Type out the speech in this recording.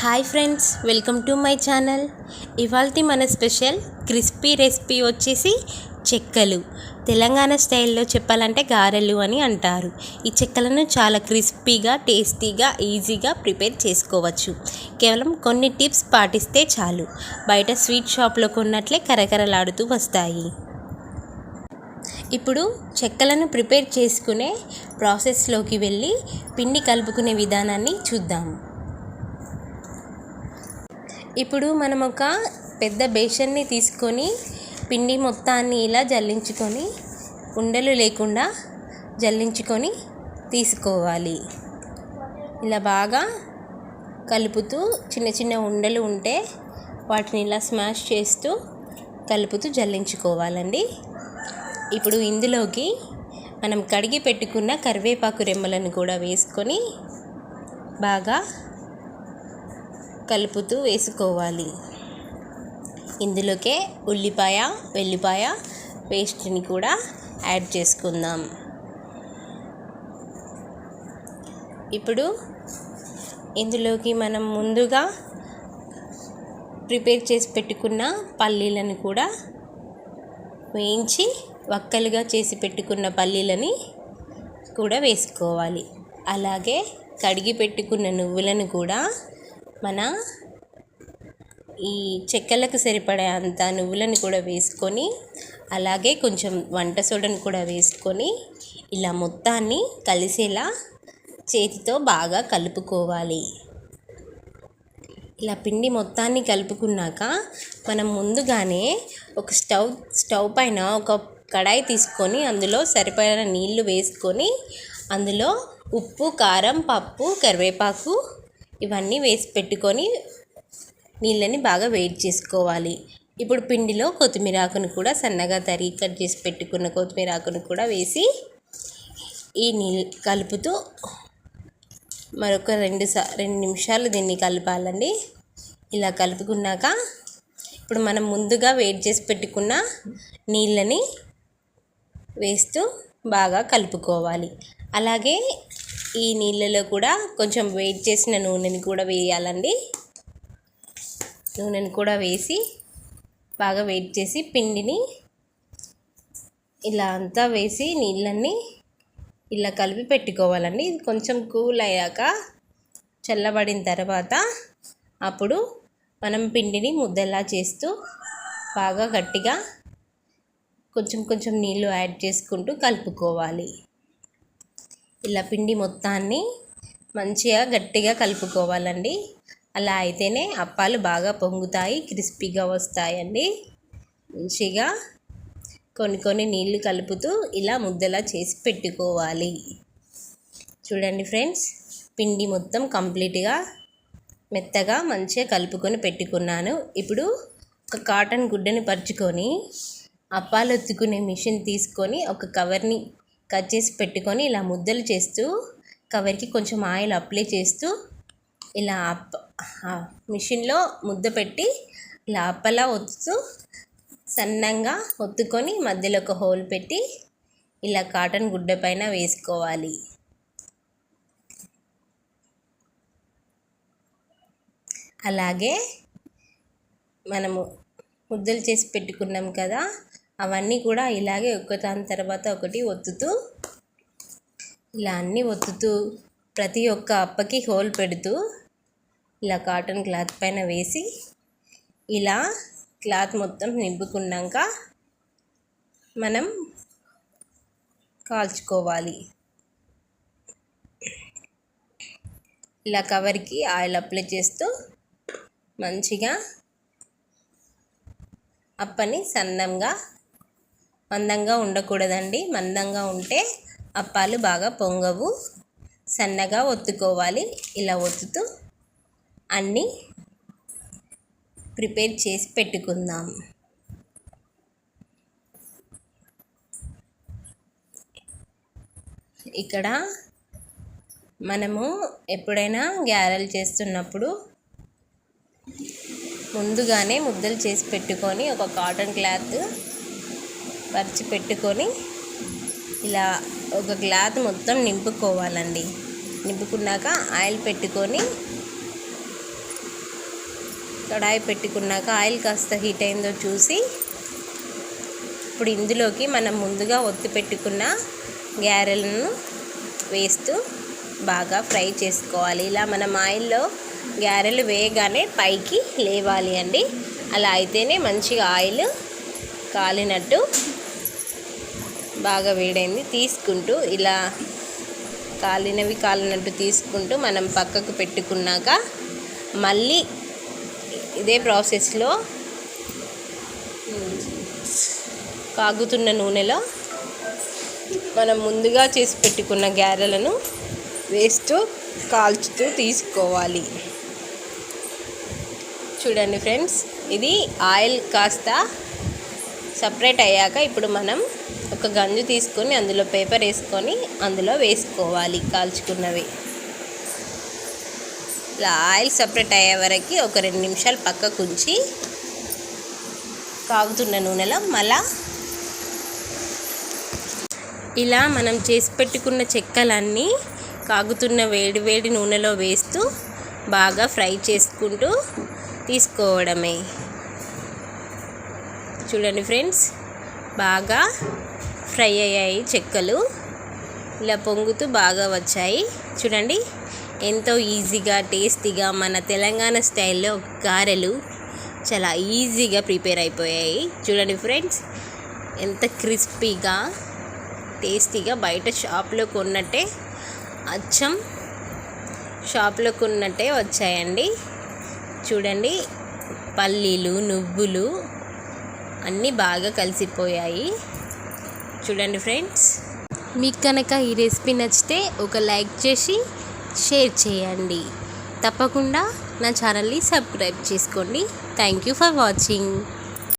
Hi friends welcome to my channel. ఇవాళ మన special crispy recipe వచ్చేసి చెక్కలు. తెలంగాణ స్టైల్లో చెప్పాలంటే గారెలు అని అంటారు. ఈ చెక్కలను చాలా క్రిస్పీగా టేస్టీగా ఈజీగా ప్రిపేర్ చేసుకోవచ్చు. కేవలం కొన్ని టిప్స్ పాటిస్తే చాలు. బయట స్వీట్ షాప్లో కొన్నట్లే కరకరలాడుతూ వస్తాయి. ఇప్పుడు చెక్కలను ప్రిపేర్ చేసుకునే ప్రాసెస్లోకి వెళ్ళి పిండి కలుపుకునే విధానాన్ని చూద్దాము ఇప్పుడు మనం ఒక పెద్ద బేషన్ని తీసుకొని పిండి మొత్తాన్ని ఇలా జల్లించుకొని ఉండలు లేకుండా జల్లించుకొని తీసుకోవాలి. ఇలా బాగా కలుపుతూ చిన్న చిన్న ఉండలు ఉంటే వాటిని ఇలా స్మాష్ చేస్తూ కలుపుతూ జల్లించుకోవాలండి. ఇప్పుడు ఇందులోకి మనం కడిగి పెట్టుకున్న కరివేపాకు రెమ్మలను కూడా వేసుకొని బాగా కలుపుతూ వేసుకోవాలి. ఇందులోకే ఉల్లిపాయ వెల్లిపాయ పేస్ట్ని కూడా యాడ్ చేసుకుందాం. ఇప్పుడు ఇందులోకి మనం ముందుగా ప్రిపేర్ చేసి పెట్టుకున్న పల్లీలను కూడా వేయించి వక్కలుగా చేసి పెట్టుకున్న పల్లీలని కూడా వేసుకోవాలి. అలాగే కడిగి పెట్టుకున్న నువ్వులను కూడా మన ఈ చెక్కలకు సరిపడే అంత నువ్వులను కూడా వేసుకొని అలాగే కొంచెం వంట సోడను కూడా వేసుకొని ఇలా మొత్తాన్ని కలిసేలా చేతితో బాగా కలుపుకోవాలి. ఇలా పిండి మొత్తాన్ని కలుపుకున్నాక మనం ముందుగానే ఒక స్టవ్ స్టవ్ పైన ఒక కడాయి తీసుకొని అందులో సరిపడిన నీళ్ళు వేసుకొని అందులో ఉప్పు కారం పప్పు కరివేపాకు ఇవన్నీ వేసి పెట్టుకొని నీళ్ళని బాగా వేడి చేసుకోవాలి. ఇప్పుడు పిండిలో కొత్తిమీర ఆకును కూడా సన్నగా తరిగి కట్ చేసి పెట్టుకున్న కొత్తిమీర ఆకును కూడా వేసి ఈ నీళ్ళు కలుపుతూ మరొక రెండు సా రెండు నిమిషాలు దీన్ని కలపాలండి. ఇలా కలుపుకున్నాక ఇప్పుడు మనం ముందుగా వేడి చేసి పెట్టుకున్న నీళ్ళని వేస్తూ బాగా కలుపుకోవాలి. అలాగే ఈ నీళ్ళలో కూడా కొంచెం వెయిట్ చేసిన నూనెని కూడా వేయాలండి. నూనెని కూడా వేసి బాగా వెయిట్ చేసి పిండిని ఇలా అంతా వేసి నీళ్ళన్నీ ఇలా కలిపి పెట్టుకోవాలండి. ఇది కొంచెం కూల్ అయ్యాక చల్లబడిన తర్వాత అప్పుడు మనం పిండిని ముద్దలా చేస్తూ బాగా గట్టిగా కొంచెం కొంచెం నీళ్ళు యాడ్ చేసుకుంటూ కలుపుకోవాలి. ఇలా పిండి మొత్తాన్ని మంచిగా గట్టిగా కలుపుకోవాలండి. అలా అయితేనే అప్పాలు బాగా పొంగుతాయి క్రిస్పీగా వస్తాయండి. మంచిగా కొన్ని కొన్ని నీళ్ళు కలుపుతూ ఇలా ముద్దలా చేసి పెట్టుకోవాలి. చూడండి ఫ్రెండ్స్ పిండి మొత్తం కంప్లీట్గా మెత్తగా మంచిగా కలుపుకొని పెట్టుకున్నాను. ఇప్పుడు ఒక కాటన్ గుడ్డని పరుచుకొని అప్పాలు ఒత్తుకునే మిషన్ తీసుకొని ఒక కవర్ని కట్ చేసి పెట్టుకొని ఇలా ముద్దలు చేస్తూ కవర్కి కొంచెం ఆయిల్ అప్లై చేస్తూ ఇలా అప్ప మిషన్లో ముద్ద పెట్టి ఇలా అప్పలా ఒత్తుతూ సన్నంగా ఒత్తుకొని మధ్యలో ఒక హోల్ పెట్టి ఇలా కాటన్ గుడ్డ పైన వేసుకోవాలి. అలాగే మనము ముద్దలు చేసి పెట్టుకున్నాం కదా అవన్నీ కూడా ఇలాగే ఒకదాని తర్వాత ఒకటి ఒత్తుతూ ఇలా అన్నీ ఒత్తుతూ ప్రతి ఒక్క అప్పకి హోల్ పెడుతూ ఇలా కాటన్ క్లాత్ పైన వేసి ఇలా క్లాత్ మొత్తం నింపుకున్నాక మనం కాల్చుకోవాలి. ఇలా కవర్కి ఆయిల్ అప్లై చేస్తూ మంచిగా అప్పని సన్నంగా మందంగా ఉండకూడదండి. మందంగా ఉంటే అప్పాలు బాగా పొంగవు. సన్నగా ఒత్తుకోవాలి. ఇలా ఒత్తుతూ అన్నీ ప్రిపేర్ చేసి పెట్టుకుందాం. ఇక్కడ మనము ఎప్పుడైనా గ్యారెలు చేస్తున్నప్పుడు ముందుగానే ముద్దలు చేసి పెట్టుకొని ఒక కాటన్ క్లాత్ పరిచి పెట్టుకొని ఇలా ఒక క్లాత్ మొత్తం నింపుకోవాలండి. నింపుకున్నాక ఆయిల్ పెట్టుకొని కడాయి పెట్టుకున్నాక ఆయిల్ కాస్త హీట్ అయిందో చూసి ఇప్పుడు ఇందులోకి మనం ముందుగా ఒత్తి పెట్టుకున్న గారెలను వేస్తూ బాగా ఫ్రై చేసుకోవాలి. ఇలా మనం ఆయిల్లో గారెలు వేయగానే పైకి లేవాలి అండి. అలా అయితేనే మంచిగా ఆయిల్ కాలినట్టు బాగా వేడైంది. తీసుకుంటూ ఇలా కాలినవి కాలినట్టు తీసుకుంటూ మనం పక్కకు పెట్టుకున్నాక మళ్ళీ ఇదే ప్రాసెస్లో కాగుతున్న నూనెలో మనం ముందుగా చేసి పెట్టుకున్న గారెలను వేస్తూ కాల్చుతూ తీసుకోవాలి. చూడండి ఫ్రెండ్స్ ఇది ఆయిల్ కాస్త సపరేట్ అయ్యాక ఇప్పుడు మనం ఒక గంజు తీసుకొని అందులో పేపర్ వేసుకొని అందులో వేసుకోవాలి కాల్చుకున్నవి. ఇలా ఆయిల్ సపరేట్ అయ్యే వరకు ఒక రెండు నిమిషాలు పక్కకు ఉంచి కాగుతున్న నూనెలో మళ్ళా ఇలా మనం చేసి పెట్టుకున్న చెక్కలన్నీ కాగుతున్న వేడి వేడి నూనెలో వేస్తూ బాగా ఫ్రై చేసుకుంటూ తీసుకోవడమే. చూడండి ఫ్రెండ్స్ బాగా ఫ్రై అయ్యాయి చెక్కలు. ఇలా పొంగుతూ బాగా వచ్చాయి. చూడండి ఎంతో ఈజీగా టేస్టీగా మన తెలంగాణ స్టైల్లో గారెలు చాలా ఈజీగా ప్రిపేర్ అయిపోయాయి. చూడండి ఫ్రెండ్స్ ఎంత క్రిస్పీగా టేస్టీగా బయట షాప్లో కొన్నట్టే అచ్చం షాప్లో కొన్నట్టే వచ్చాయండి. చూడండి పల్లీలు నువ్వులు అన్నీ బాగా కలిసిపోయాయి. చూడండి ఫ్రెండ్స్. మీకు కనుక ఈ రెసిపీ నచ్చితే ఒక లైక్ చేసి షేర్ చేయండి. తప్పకుండా నా ఛానల్ని సబ్స్క్రైబ్ చేసుకోండి. Thank you for watching.